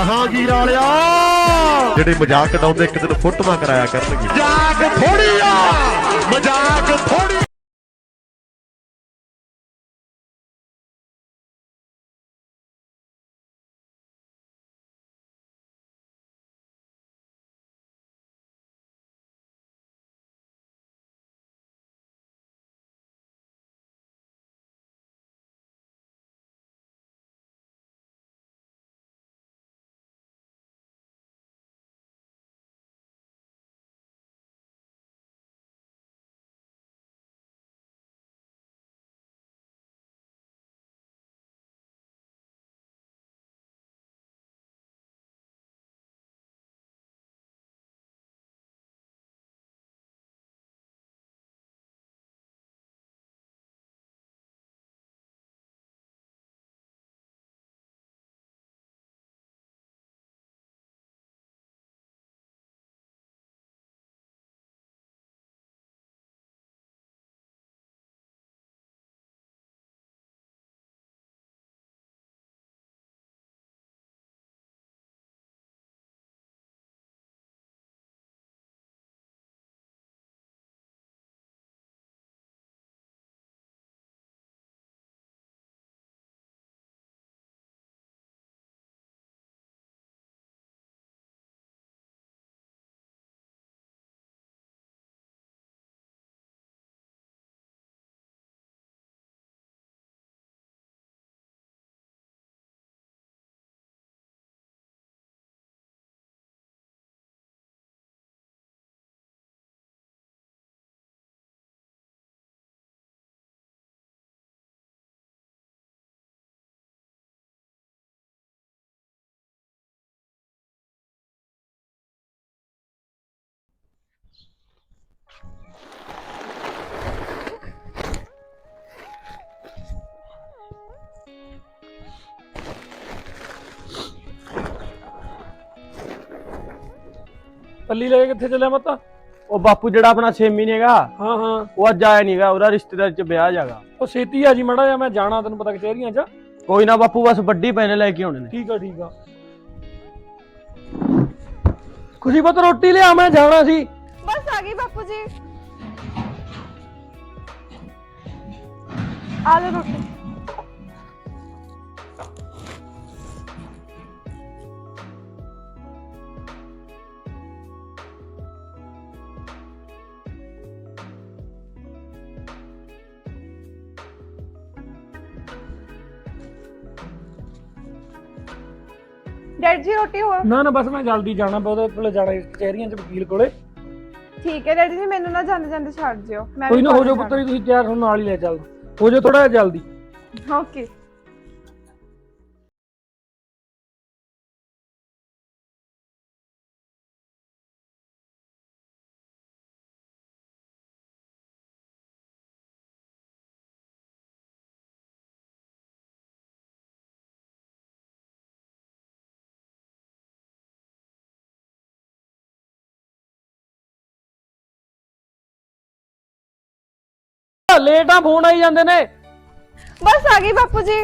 ਜਹਾਂਗੀਰ ਵਾਲਿਆ ਜਿਹੜੇ ਮਜ਼ਾਕ ਉਡਾਉਂਦੇ ਇੱਕ ਦਿਨ ਫੋਟੋਆਂ ਕਰਾਇਆ ਕਰਨਗੇ। ਮਜ਼ਾਕ ਥੋੜੀ ਆ। ਮਜ਼ਾਕ ਥੋੜੀ ਪੱਲੀ ਲੈ ਕੇ ਕਿੱਥੇ ਚੱਲਿਆ ਮੱਤਾ ਉਹ ਬਾਪੂ ਜਿਹੜਾ ਆਪਣਾ 6 ਮਹੀਨੇ ਹੈਗਾ ਹਾਂ ਹਾਂ। ਉਹ ਅੱਜ ਆਇਆ ਨਹੀਂਗਾ ਉਹਦਾ ਰਿਸ਼ਤੇਦਾਰ ਚ ਵਿਆਹ ਜਾਗਾ। ਉਹ ਛੇਤੀ ਆ ਜੀ ਮੜਾ ਜਾ ਮੈਂ ਜਾਣਾ ਤੈਨੂੰ ਪਤਾ ਕਚਹਿਰੀਆਂ 'ਚ। ਕੋਈ ਨਾ ਬਾਪੂ ਬਸ ਵੱਡੀ ਪੈਨੇ ਲੈ ਕੇ ਆਉਣੇ ਨੇ। ਠੀਕ ਆ ਠੀਕ ਆ। ਖੁਸ਼ੀ ਪੁੱਤ ਰੋਟੀ ਲਿਆ ਮੈਂ ਜਾਣਾ ਸੀ। ਬਸ ਆ ਗਈ ਬਾਪੂ ਜੀ। ਆ ਲਓ ਰੋਟੀ। ਡੈਡ ਜੀ ਰੋਟੀ ਹੋਰ? ਨਾ ਨਾ ਬਸ ਮੈਂ ਜਲਦੀ ਜਾਣਾ ਬਹੁਤੇ ਕੋਲੇ ਜਾਣਾ ਕਚਹਿਰੀਆਂ 'ਚ ਵਕੀਲ ਕੋਲੇ। ਠੀਕ ਹੈ ਡੈਡੀ ਜੀ ਮੈਨੂੰ ਨਾ ਜਾਂਦੇ ਜਾਂਦੇ ਛੱਡ ਜਿਓ ਮੈਂ ਕੋਈ ਨਾ ਹੋ ਜਾਓ ਪੁੱਤਰੀ ਤੁਸੀਂ ਤਿਆਰ ਹੁਣ ਨਾਲ ਹੀ ਲੈ ਚੱਲ। ਹੋ ਜਾਓ ਥੋੜਾ ਜਿਹਾ ਜਲਦੀ। ਓਕੇ ਲੇਟ ਆ ਫੋਨ ਆਈ ਜਾਂਦੇ ਨੇ। ਬਸ ਆ ਗਈ ਬਾਪੂ ਜੀ।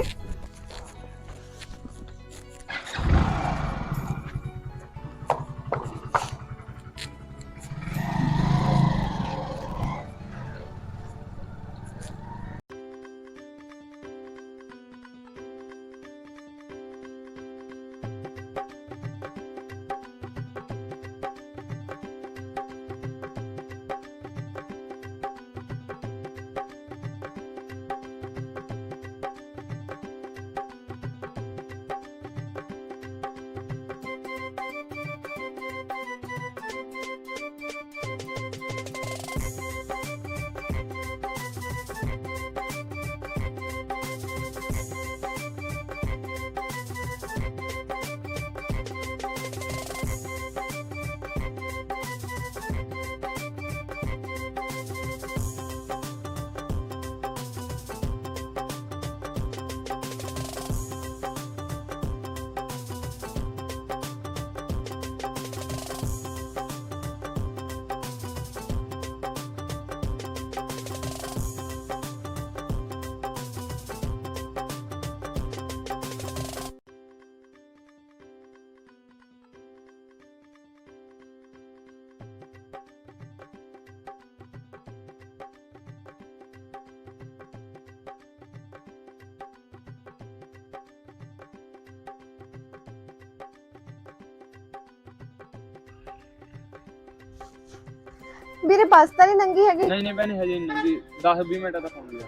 ਵੀਰੇ ਬੱਸ ਤਾਂ ਨਹੀਂ ਨੰਗੀ ਹੈਗੀ? ਨਹੀਂ ਨਹੀਂ ਭੈਣੇ ਹਜੇ ਨਹੀਂ ਜੀ 10 20 ਮਿੰਟ ਤੱਕ ਆਉਂਦੀ ਆ।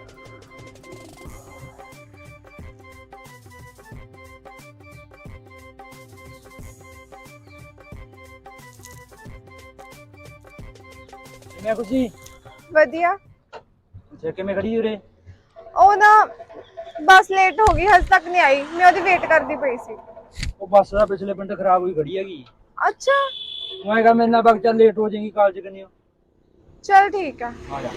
ਕਿਵੇਂ ਖੁਸ਼ੀ? ਵਧੀਆ। ਅੱਛਾ ਕਿਵੇਂ ਖੜੀ ਉਰੇ? ਉਹ ਨਾ ਬੱਸ ਲੇਟ ਹੋ ਗਈ ਹਜੇ ਤੱਕ ਨਹੀਂ ਆਈ। ਮੈਂ ਉਹਦੀ ਵੇਟ ਕਰਦੀ ਪਈ ਸੀ। ਉਹ ਬੱਸ ਦਾ ਪਿਛਲੇ ਪਿੰਡ ਖਰਾਬ ਹੋਈ ਖੜੀ ਹੈਗੀ। ਅੱਛਾ। ਮੈਂ ਕਿਹਾ ਮੇਰੇ ਨਾਲ ਬਗ ਚੱਲ ਲੇਟ ਹੋ ਜਾਏਗੀ ਕਾਲਜ ਕਰਨੀ ਚਲ ਠੀਕ ਆ। ਆ ਜਾ।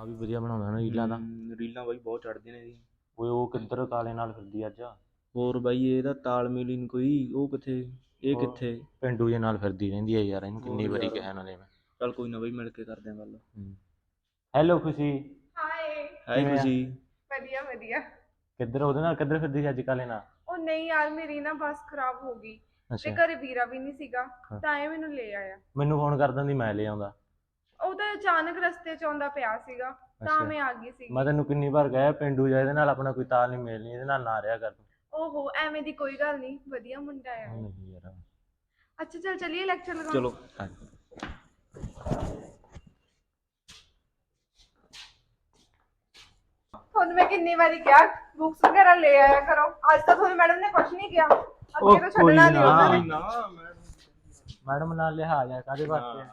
ਆ ਵੀ ਵਧੀਆ ਬਣਾਉਂਦਾ ਨਾ ਰੀਲਾਂ ਦਾ ਰੀਲਾਂ ਬਾਈ ਬਹੁਤ ਚੜਦੀਆਂ ਨੇ ਜੀ ਓਏ ਉਹ ਕਿੱਧਰ ਕਾਲੇ ਨਾਲ ਫਿਰਦੀ ਅੱਜ? ਹੋਰ ਬਾਈ ਇਹਦਾ ਤਾਲਮੇਲ ਹੀ ਨਹੀਂ ਕੋਈ ਉਹ ਕਿੱਥੇ? ਇਹ ਹੋਰ। ਕਿੱਥੇ? ਪਿੰਡੂ ਜੇ ਨਾਲ ਫਿਰਦੀ ਰਹਿੰਦੀ ਹੈ ਯਾਰ ਇਹਨੂੰ ਕਿੰਨੀ ਹੋਰ ਵਾਰੀ ਯਾਰ। ਕਿਹਾ ਨਾਲੇ ਮੈਂ। ਚੱਲ ਕੋਈ ਨਾ ਬਾਈ ਮਿਲ ਕੇ ਕਰਦੇ ਆਂ ਗੱਲ। ਹੈਲੋ ਖੁਸ਼ੀ। ਹਾਏ ਕਿਵੇਂ ਆ? ਖੁਸ਼ੀ। ਵਧੀਆ ਵਧੀਆ। ਕਿੱਧਰ ਉਹਦੇ ਨਾਲ ਕਿੱਧਰ ਫਿਰਦੀ ਸੀ ਅੱਜ ਕਾਲੇ ਨਾਲ? ਉਹ ਨਹੀਂ ਯਾਰ ਮੇਰੀ ਨਾ ਬੱਸ ਖਰਾਬ ਹੋ ਗਈ। ਤੇ ਅੱਛਾ। ਘਰੇ ਵੀਰਾ ਵੀ ਨਹੀਂ ਸੀਗਾ ਹਾਂ। ਤਾਂ ਇਹ ਮੈਨੂੰ ਲੈ ਆਇਆ। ਮੈਨੂੰ ਫੋਨ ਕਰ ਦਿੰਦੀ ਮੈਂ ਲੈ ਆਉਂਦਾ। ਉਹ ਤਾਂ ਅਚਾਨਕ ਰਸਤੇ 'ਚ ਆਉਂਦਾ ਪਿਆ ਸੀਗਾ ਤਾਂ ਅੱਛਾ। ਮੈਂ ਆ ਗਈ ਸੀ ਮੈਂ ਤੈਨੂੰ ਕਿੰਨੀ ਵਾਰ ਕਹਿਆ ਪਿੰਡੂ ਜਾ ਇਹਦੇ ਨਾਲ ਆਪਣਾ ਕੋਈ ਤਾਲ ਨਹੀਂ ਮੇਲ ਨਹੀਂ ਇਹਦੇ ਨਾਲ ਨਾ ਰਿਹਾ ਕਰ ਤੂੰ। ਓਹੋ ਐਵੇਂ ਦੀ ਕੋਈ ਗੱਲ ਨਹੀਂ ਵਧੀਆ ਮੁੰਡਾ ਆ। ਉਹ ਨਹੀਂ ਯਾਰ। ਅੱਛਾ ਚਲ ਚਲਿਏ ਲੈਕਚਰ ਲਗਾਉਣ। ਚਲੋ। ਤੁਹਾਨੂੰ ਮੈਂ ਕਿੰਨੀ ਵਾਰੀ ਕਿਹਾ ਬੁక్స్ ਵਗੈਰਾ ਲੈ ਆਇਆ ਕਰੋ। ਅੱਜ ਤਾਂ ਤੁਹਾਨੂੰ ਮੈਡਮ ਨੇ ਕੁਝ ਨਹੀਂ ਕਿਹਾ। ਉਹ ਅੱਗੇ ਤਾਂ ਛੱਡਣਾ ਨਹੀਂ। ਉਹਨਾਂ ਨੇ। ਨਾ ਮੈਡਮ ਨਾਲ ਲਿਹਾਜ਼ ਆ ਕਾਦੇ ਵਾਸਤੇ?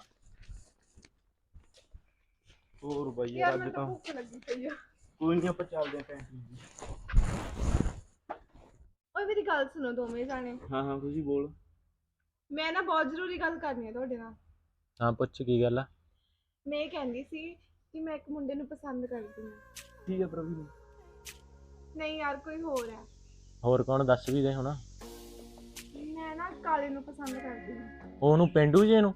ਹੋਰ ਬਾਈ ਯਾਰ ਅੱਜ ਤਾਂ ਤਾਂ ਭੁੱਖ ਲੱਗੀ ਪਈ ਆ। ਕੋਈ ਨਹੀਂ ਆਪਾਂ ਚੱਲਦੇ ਆਂ ਕੈਂਟੀਨ ਓਏ ਮੇਰੀ ਗੱਲ ਸੁਣੋ ਦੋਵੇਂ ਜਾਣੇ। ਹਾਂ ਹਾਂ ਖੁਸ਼ੀ ਬੋਲ। ਮੈਂ ਨਾ ਬਹੁਤ ਜ਼ਰੂਰੀ ਗੱਲ ਕਰਨੀ ਹੈ ਤੁਹਾਡੇ ਨਾਲ। ਹਾਂ ਪੁੱਛ ਕੀ ਗੱਲ ਆ? ਮੈਂ ਇਹ ਕਹਿੰਦੀ ਸੀ ਕਿ ਮੈਂ ਇੱਕ ਮੁੰਡੇ ਨੂੰ ਪਸੰਦ ਕਰਦੀ ਹਾਂ। ਠੀਕ ਹੈ ਪ੍ਰਵੀਨ ਨਹੀਂ ਯਾਰ ਕੋਈ ਹੋਰ ਹੈ। ਹੋਰ ਕੌਣ? ਦੱਸ ਵੀ ਦੇ ਹੁਣ। ਮੈਂ ਨਾ ਕਾਲੇ ਨੂੰ ਪਸੰਦ ਕਰਦੀ ਹਾਂ। ਉਹਨੂੰ ਪਿੰਡੂ ਜੇ ਨੂੰ?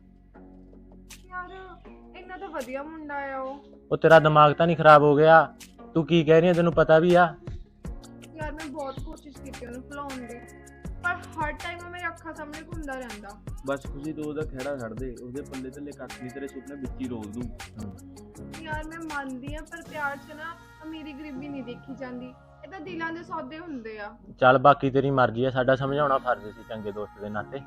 ਤਾਂ ਵਧੀਆ ਮੁੰਡਾ ਆ ਉਹ। ਉਹ ਤੇਰਾ ਦਿਮਾਗ ਤਾਂ ਨਹੀਂ ਖਰਾਬ ਹੋ ਗਿਆ? ਤੂੰ ਕੀ ਕਹਿ ਰਹੀ ਹੈ ਤੈਨੂੰ ਪਤਾ ਵੀ ਆ। ਯਾਰ ਮੈਂ ਬਹੁਤ ਕੋਸ਼ਿਸ਼ ਕੀਤੀ ਉਹਨੂੰ ਭੁਲਾਉਣ ਦੀ। ਪਰ ਹਰ ਟਾਈਮ ਉਹ ਮੇਰੇ ਅੱਖਾਂ ਸਾਹਮਣੇ ਘੁੰਮਦਾ ਰਹਿੰਦਾ। ਬਸ ਖੁਸ਼ੀ ਤੂੰ ਉਹਦਾ ਖਹਿੜਾ ਛੱਡ ਦੇ। ਉਹਦੇ ਪੱਲੇ ਥੱਲੇ ਕੱਖ ਨਹੀਂ ਤੇਰੇ ਸੁਪਨੇ ਵਿੱਚ ਹੀ ਰੋਲ ਦੂੰ। ਯਾਰ ਮੈਂ ਮੰਨਦੀ ਆ ਪਰ ਪਿਆਰ 'ਚ ਨਾ ਅਮੀਰੀ ਗਰੀਬੀ ਨਹੀਂ ਦੇਖੀ ਜਾਂਦੀ। ਇਹ ਤਾਂ ਦਿਲਾਂ ਦੇ ਸੌਦੇ ਹੁੰਦੇ ਆ। ਚੱਲ ਬਾਕੀ ਤੇਰੀ ਮਰਜ਼ੀ ਆ। ਸਾਡਾ ਸਮਝਾਉਣਾ ਫਰਜ਼ ਸੀ ਚੰਗੇ ਦੋਸਤ ਦੇ ਨਾਤੇ।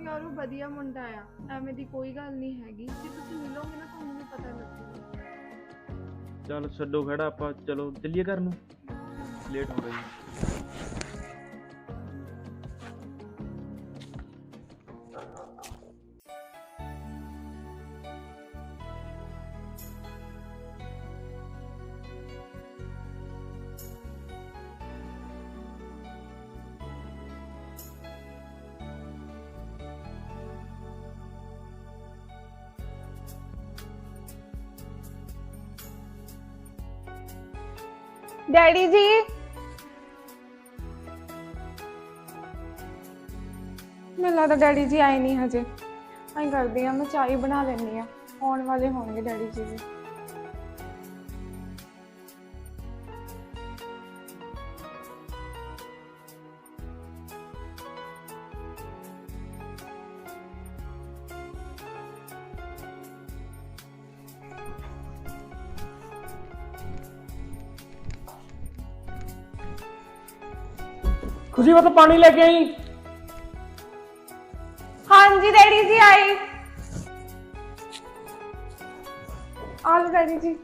ਯਾਰ ਉਹ ਵਧੀਆ ਮੁੰਡਾ ਆ, ਐਵੇਂ ਦੀ ਕੋਈ ਗੱਲ ਨਹੀਂ ਹੈਗੀ। ਜੇ ਤੁਸੀਂ ਮਿਲੋਗੇ ਨਾ ਤੁਹਾਨੂੰ ਵੀ ਪਤਾ ਲੱਗੇਗਾ। ਚੱਲ ਛੱਡੋ ਖਹਿੜਾ ਆਪਾਂ, ਚਲੋ, ਚੱਲੀਏ ਘਰ ਨੂੰ। ਲੇਟ ਹੋ ਗਈ ਡੈਡੀ ਜੀ। ਮੈਨੂੰ ਲੱਗਦਾ ਡੈਡੀ ਜੀ ਆਏ ਨਹੀਂ ਹਜੇ। ਮੈਂ ਕਰਦੀ ਆ ਮੈਂ ਚਾਹ ਹੀ ਬਣਾ ਲੈਣੀ ਆ ਆਉਣ ਵਾਲੇ ਹੋਣਗੇ ਡੈਡੀ ਜੀ ਵੀ। ਖੁਸ਼ੀ ਮਤ ਪਾਣੀ ਲੈ ਕੇ ਆਈ? ਹਾਂਜੀ ਡੈਡੀ ਜੀ ਆਈ। ਆਲੋ ਡੈਡੀ ਜੀ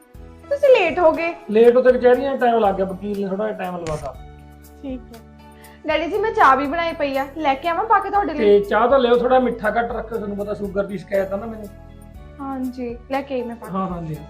ਤੁਸੀਂ ਲੇਟ ਹੋ ਗਏ। ਲੇਟ ਉੱਤੇ ਕਚਹਿਰੀਆਂ ਟਾਈਮ ਲੱਗ ਗਿਆ ਵਕੀਲ ਨੇ ਥੋੜਾ ਟਾਈਮ ਲਵਾਤਾ। ਠੀਕ ਹੈ। ਡੈਡੀ ਜੀ ਮੈਂ ਚਾਹ ਵੀ ਬਣਾਈ ਪਈ ਆ। ਲੈ ਕੇ ਆਵਾਂ ਪਾ ਕੇ ਤੁਹਾਡੇ ਲਈ? ਤੇ ਚਾਹ ਤਾਂ ਲਿਓ ਥੋੜਾ ਮਿੱਠਾ ਘੱਟ ਰੱਖਿਓ ਤੁਹਾਨੂੰ ਪਤਾ ਸ਼ੂਗਰ ਦੀ ਸ਼ਿਕਾਇਤ ਆ ਨਾ ਮੈਨੂੰ। ਹਾਂਜੀ ਲੈ ਕੇ ਆਈ ਮੈਂ ਪਾ ਕੇ। ਹਾਂ ਹਾਂ ਲਿਓ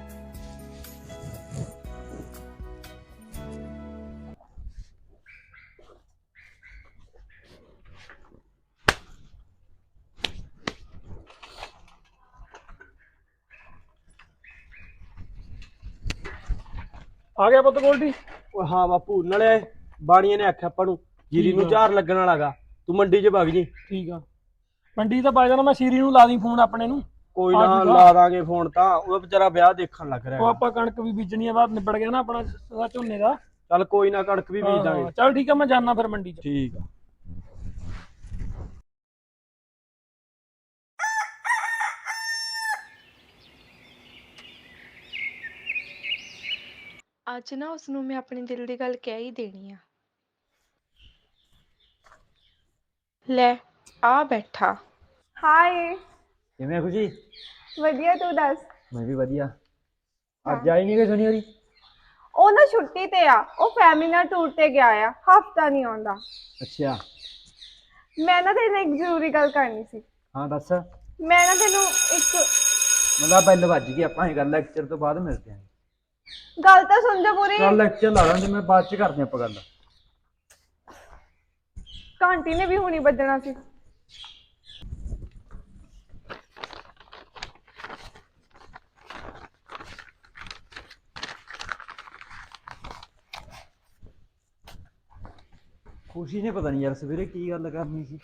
ਆ ਗਿਆ ਪੁੱਤ ਗੋਲਡੀ? ਓਏ ਹਾਂ ਬਾਪੂ ਨਾਲੇ ਬਾਣੀਏ ਨੇ ਆਖਿਆ ਆਪਾਂ ਨੂੰ ਜੀਰੀ ਨੂੰ। ਝਾਰ ਲੱਗਣ ਵਾਲਾਗਾ। ਤੂੰ ਮੰਡੀ 'ਚ ਵਗ ਜੀ। ਠੀਕ ਆ। ਮੰਡੀ ਤਾਂ ਪਾ ਜਾਣਾ ਮੈਂ ਸੀਰੀ ਨੂੰ ਲਾ ਦੀ ਫੋਨ ਆਪਣੇ ਨੂੰ। ਕੋਈ ਨਾ। ਲਾ ਦਾਂਗੇ ਫੋਨ ਤਾਂ ਉਹ ਵਿਚਾਰਾ ਵਿਆਹ ਦੇਖਣ ਲੱਗ ਰਿਹਾ ਉਹ। ਆਪਾਂ ਕਣਕ ਵੀ ਬੀਜਣੀ ਆ ਬਾਅਦ ਨਿਬੜ ਗਿਆ ਨਾ ਆਪਣਾ ਝੋਨੇ ਦਾ। ਚੱਲ ਕੋਈ ਨਾ ਕਣਕ ਵੀ ਬੀਜ ਦਾਂਗੇ। ਚੱਲ ਠੀਕ ਆ ਮੈਂ ਜਾਣਾ ਫਿਰ ਮੰਡੀ 'ਚ। ਠੀਕ ਆ। ਅੱਜ ਨਾ ਉਸ ਨੂੰ ਮੈਂ ਆਪਣੇ ਦਿਲ ਦੀ ਗੱਲ ਕਹਿ ਹੀ ਦੇਣੀ ਆ। ਲੈ ਆ ਬੈਠਾ। ਹਾਏ ਕਿਵੇਂ ਖੁਸ਼ੀ? ਵਧੀਆ ਤੂੰ ਦੱਸ? ਮੈਂ ਵੀ ਵਧੀਆ। ਅੱਜ ਆਈ ਨਹੀਂ ਗਈ ਸੁਣੀ ਹੋਰੀ? ਉਹ ਨਾ ਛੁੱਟੀ ਤੇ ਆ। ਉਹ ਫੈਮਿਲੀ ਨਾਲ ਟੂਰ ਤੇ ਗਿਆ ਆ। ਹਫਤਾ ਨਹੀਂ ਆਉਂਦਾ। ਅੱਛਾ। ਮੈਂ ਨਾ ਤੇਰੇ ਨਾਲ ਇੱਕ ਜ਼ਰੂਰੀ ਗੱਲ ਕਰਨੀ ਸੀ। ਹਾਂ ਦੱਸ। ਮੈਂ ਨਾ ਤੈਨੂੰ ਇੱਕ ਮਤਲਬ ਬੈਲ ਵੱਜ ਗਈ। ਆਪਾਂ ਇਹ ਗੱਲ ਲੈਕਚਰ ਤੋਂ ਬਾਅਦ ਮਿਲਦੇ ਆਂ ਗੱਲ ਤਾਂ ਸੁਣ ਜਾ ਪੂਰੀ। ਚੱਲ ਲੈਕਚਰ ਲਾ ਲਾਂਗੇ ਮੈਂ ਬਾਅਦ ਚ ਕਰਦੇ ਆਂ ਆਪਾਂ ਗੱਲ। ਘੰਟੀ ਨੇ ਵੀ ਹੁਣੀ ਵੱਜਣਾ ਸੀ। ਖੁਸ਼ੀ ਨੇ ਪਤਾ ਨਹੀਂ ਯਾਰ ਸਵੇਰੇ ਕੀ ਗੱਲ ਕਰਨੀ ਸੀ।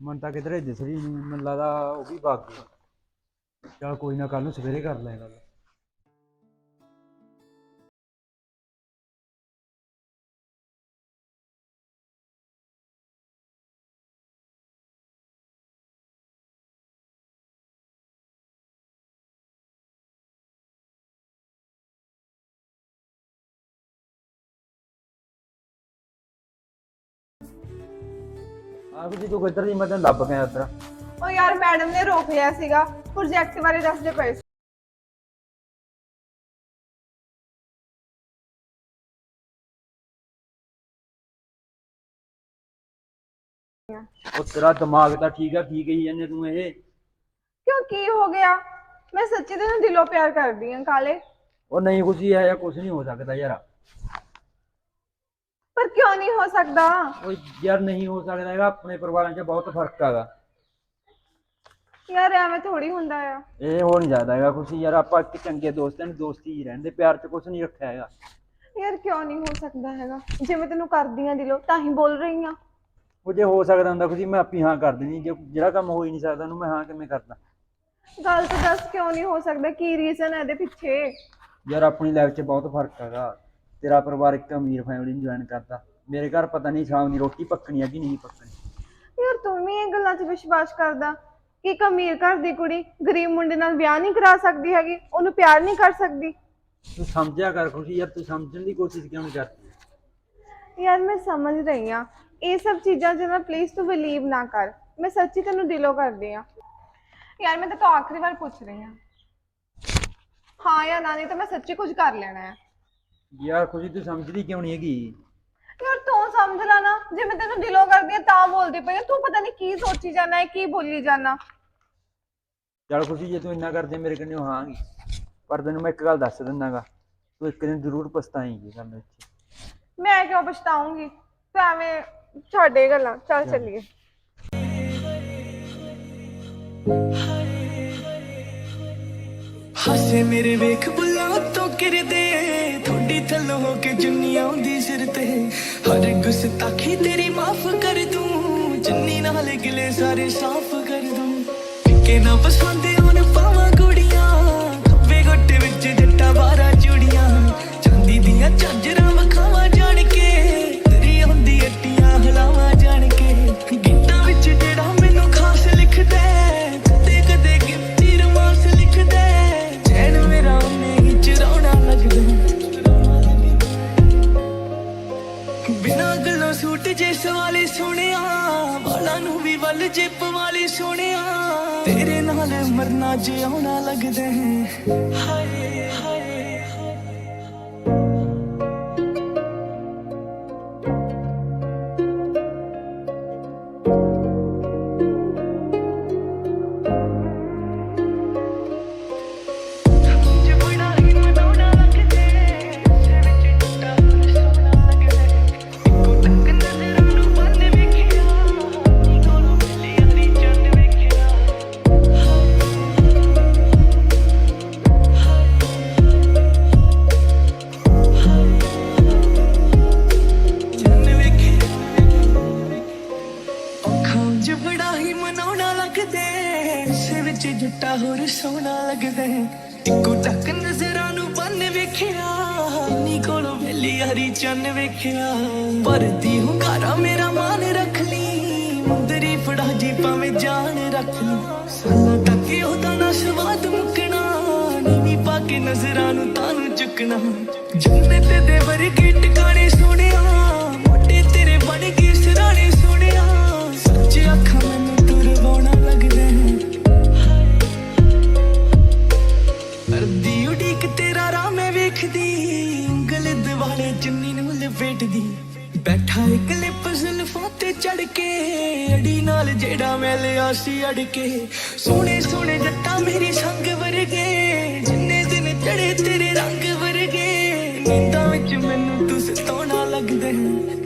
ਮਨ ਤਾਂ ਕਿਧਰੇ ਦਿਸ ਰਹੀ ਨਹੀਂ ਮੈਨੂੰ ਲੱਗਦਾ ਉਹ ਵੀ ਗਈ ਚਲ ਕੋਈ ਨਾ ਕੱਲ ਨੂੰ ਸਵੇਰੇ ਕਰ ਲੈ ਗੱਲ। ਆ ਕੁਝ ਤੂੰ ਕਿੱਧਰ ਦੀ ਮੈਂ ਤੈਨੂੰ ਲੱਭ ਗਿਆ ਉੱਧਰ ਉਹ ਯਾਰ ਮੈਡਮ ਨੇ ਰੋਕ ਲਿਆ ਸੀਗਾ। ਪ੍ਰੋਜੈਕਟ ਬਾਰੇ ਦੱਸਦੇ ਪਏ ਸੀ ਉਹ ਤੇਰਾ ਦਿਮਾਗ ਤਾਂ ਠੀਕ ਆ ਕੀ ਕਹੀ ਜਾਂਦੇ ਤੂੰ ਇਹ? ਕਿਉਂ ਕੀ ਹੋ ਗਿਆ? ਮੈਂ ਸੱਚੀ ਤੈਨੂੰ ਦਿਲੋਂ ਪਿਆਰ ਕਰਦੀ ਹਾਂ ਕਾਲੇ। ਉਹ ਨਹੀਂ ਕੁਝ ਹੀ ਹੈ ਜਾਂ ਕੁਝ ਨਹੀਂ ਹੋ ਸਕਦਾ ਯਾਰ। ਪਰ ਕਿਉਂ ਨਹੀਂ ਹੋ ਸਕਦਾ? ਉਹ ਯਾਰ ਨਹੀਂ ਹੋ ਸਕਦਾ ਹੈਗਾ ਆਪਣੇ ਪਰਿਵਾਰਾਂ 'ਚ ਬਹੁਤ ਫ਼ਰਕ ਹੈਗਾ। ਯਾਰ ਐਵੇਂ ਥੋੜੀ ਹੁੰਦਾ ਆ। ਇਹ ਹੋ ਨਹੀਂ ਸਕਦਾ ਹੈਗਾ ਕੁਛ ਯਾਰ ਆਪਾਂ ਇੱਕ ਚੰਗੇ ਦੋਸਤਾਂ ਨੂੰ ਦੋਸਤੀ ਹੀ ਰਹਿੰਦੇ ਪਿਆਰ 'ਚ ਕੁਝ ਨਹੀਂ ਰੱਖਿਆ ਹੈਗਾ। ਯਾਰ ਕਿਉਂ ਨਹੀਂ ਹੋ ਸਕਦਾ ਹੈਗਾ? ਜੇ ਮੈਂ ਤੈਨੂੰ ਕਰਦੀ ਹਾਂ ਦਿਲੋਂ ਤਾਂ ਹੀ ਬੋਲ ਰਹੀ ਹਾਂ ਉਹ ਜੇ ਹੋ ਸਕਦਾ ਹੁੰਦਾ ਕੁਛ ਮੈਂ ਆਪੀ ਹਾਂ ਕਰ ਦੇਣੀ ਜੇ ਜਿਹੜਾ ਕੰਮ ਹੋ ਹੀ ਨਹੀਂ ਸਕਦਾ ਉਹਨੂੰ ਮੈਂ ਹਾਂ ਕਿਵੇਂ ਕਰਦਾ? ਗੱਲ ਤਾਂ ਦੱਸ ਕਿਉਂ ਨਹੀਂ ਹੋ ਸਕਦਾ ਕੀ ਰੀਜ਼ਨ ਹੈ ਇਹਦੇ ਪਿੱਛੇ? ਯਾਰ ਆਪਣੀ ਲਾਈਫ 'ਚ ਬਹੁਤ ਫ਼ਰਕ ਹੈਗਾ। ਤੇਰਾ ਪਰਿਵਾਰ ਇੱਕ ਅਮੀਰ ਫੈਮਿਲੀ ਨੂੰ ਜੁਆਇਨ ਕਰਦਾ। ਮੇਰੇ ਘਰ ਪਤਾ ਨਹੀਂ ਸ਼ਾਮ ਦੀ ਰੋਟੀ ਪੱਕਣੀ ਹੈ ਕਿ ਨਹੀਂ ਪੱਕਣੀ। ਯਾਰ ਤੂੰ ਵੀ ਇਹ ਗੱਲਾਂ 'ਚ ਵਿਸ਼ਵਾਸ ਕਰਦਾ। ਕਿ ਇੱਕ ਅਮੀਰ ਘਰ ਦੀ ਕੁੜੀ ਗਰੀਬ ਮੁੰਡੇ ਨਾਲ ਵਿਆਹ ਨਹੀਂ ਕਰਾ ਸਕਦੀ ਹੈਗੀ ਉਹਨੂੰ ਪਿਆਰ ਨਹੀਂ ਕਰ ਸਕਦੀ। ਤੂੰ ਸਮਝਿਆ ਕਰ ਖੁਸ਼ੀ ਯਾਰ ਤੂੰ ਸਮਝਣ ਦੀ ਕੋਸ਼ਿਸ਼ ਕਿਉਂ ਨਹੀਂ ਕਰਦੀ? ਯਾਰ ਮੈਂ ਸਮਝ ਰਹੀ ਹਾਂ। ਇਹ ਸਭ ਚੀਜ਼ਾਂ ਨਾ ਪਲੀਜ਼ ਤੂੰ ਬਿਲੀਵ ਨਾ ਕਰ ਮੈਂ ਸੱਚੀ ਤੈਨੂੰ ਦਿਲੋਂ ਕਰਦੀ ਹਾਂ। ਯਾਰ ਮੈਂ ਤਾਂ ਤੋਂ ਆਖਰੀ ਵਾਰ ਪੁੱਛ ਰਹੀ ਹਾਂ। ਹਾਂ ਜਾਂ ਨਾ ਨਹੀਂ ਤਾਂ ਮੈਂ ਸੱਚੀ ਕੁਝ ਕਰ ਲੈਣਾ ਹੈ। ਯਾਰ ਖੁਸ਼ੀ ਤੂੰ ਸਮਝਦੀ ਕਿਉਂ ਨਹੀਂ ਹੈਗੀ? ਯਾਰ ਤੂੰ ਸਮਝ ਲੈ ਨਾ ਜੇ ਮੈਂ ਤੈਨੂੰ ਦਿਲੋਂ ਕਰਦੀ ਹਾਂ ਤਾਂ ਬੋਲਦੀ ਪਈ ਹਾਂ ਤੂੰ ਪਤਾ ਨਹੀਂ ਕੀ ਸੋਚੀ ਜਾਣਾ ਹੈ ਕੀ ਬੋਲੀ ਜਾਣਾ ਚੱਲ ਖੁਸ਼ੀ ਜੇ ਤੂੰ ਇੰਨਾ ਕਰਦੇ ਮੇਰੇ ਕੰਨੇ ਹਾਂਗੀ। ਪਰ ਤੈਨੂੰ ਮੈਂ ਇੱਕ ਗੱਲ ਦੱਸ ਦਿੰਦਾਗਾ ਤੂੰ ਇੱਕ ਦਿਨ ਜ਼ਰੂਰ ਪਛਤਾਏਂਗੀ ਗੱਲ ਵਿੱਚ ਮੈਂ ਕਿਉਂ ਪਛਤਾਉਂਗੀ ਤੂੰ ਐਵੇਂ ਛੱਡ ਇਹ ਗੱਲਾਂ ਚੱਲ ਚੱਲੀਏ। ਹਾਸੇ ਮੇਰੇ ਵੇਖ ਬੁੱਲਾਂ ਤੋਂ ਕਿਰਦੇ ਥੋੜੀ ਥੱਲੋਂ ਹੋ ਕੇ ਜੁੰਨੀ ਆਉਂਦੀ ਸਿਰ ਤੇ। ਹਰ ਗੁਸਤਾਖੀ ਤੇਰੀ ਮਾਫ ਕਰ ਦੂੰ। ਜੁੰਨੀ ਨਾਲ ਗਿਲੇ ਸਾਰੇ ਸਾਫ਼ ਕਰ ਦੂੰ। ਕਿ ਨਾ ਪਸੰਦੇ ਹੁਣ ਪਾਵਾਂ ਕੁੜੀਆਂ। ਖੱਬੇ ਗੋਟੇ ਵਿੱਚ ਜੱਟਾ ਬਾਰਾ ਚੂੜੀਆਂ। ਚਾਂਦੀ ਦੀਆਂ ਝਾਂਜਰਾਂ ਜਿੱਪ ਵਾਲੀ ਸੋਹਣਿਆ ਤੇਰੇ ਨਾਲ ਮਰਨਾ ਜਿਉਣਾ ਲੱਗਦਾ ਹੈ। ਹਾਏ ਹਾਏ। ਵੇਲੀ ਚੰਨ ਵੇਖਿਆ ਪਰਦੀ ਹੁੰਗਾਰਾ ਮੇਰਾ ਮਾਨ ਰੱਖ ਲਈ। ਮੁੰਦਰੀ ਫੜਾ ਜੀ ਭਾਵੇਂ ਜਾਨ ਰੱਖ ਲਈ। ਸਾਲਾਂ ਤੱਕ ਉਹਦਾ ਨਾ ਸਵਾਦ ਮੁੱਕਣਾ, ਨੀਵੀਂ ਪਾ ਕੇ ਨਜ਼ਰਾਂ ਨੂੰ ਤਾਨੂੰ ਚੁੱਕਣਾ। ਜੰਨਤ ਦੇ ਵਰਗੇ ਟਿਕਾਣੇ ਸੋਹਣਿਆ ਮੋਢੇ ਤੇਰੇ ਬਣ ਗਏ ਸਰਾਣੇ ਸੋਹਣਿਆ ਸੱਚ ਅੱਖਾਂ ਮੈਨੂੰ ਤੁਰਵਾਉਣਾ ਲੱਗਦਾ ਹੈ। ਉਡੀਕ ਤੇਰਾ ਰਾਹ ਮੈਂ ਵੇਖਦੀ। ਚੁੰਨੀ ਨੂੰ ਲਪੇਟਦੀ ਬੈਠਾ ਇੱਕ ਲਿਪ ਜ਼ੁਲਫਾਂ ਚੜ ਕੇ, ਅੜੀ ਨਾਲ ਜਿਹੜਾ ਮੈਂ ਲਿਆ ਸੀ ਅੜ ਕੇ। ਸੋਹਣੇ ਸੋਹਣੇ ਜੱਟਾਂ ਮੇਰੀ ਸੰਗ ਵਰਗੇ, ਜਿੰਨੇ ਦਿਨ ਚੜੇ ਤੇਰੇ ਰੰਗ ਵਰਗੇ। ਨੀਂਦਾਂ ਵਿੱਚ ਮੈਨੂੰ ਤੂੰ ਸਤਾਉਣਾ ਲੱਗਦਾ ਹੈ।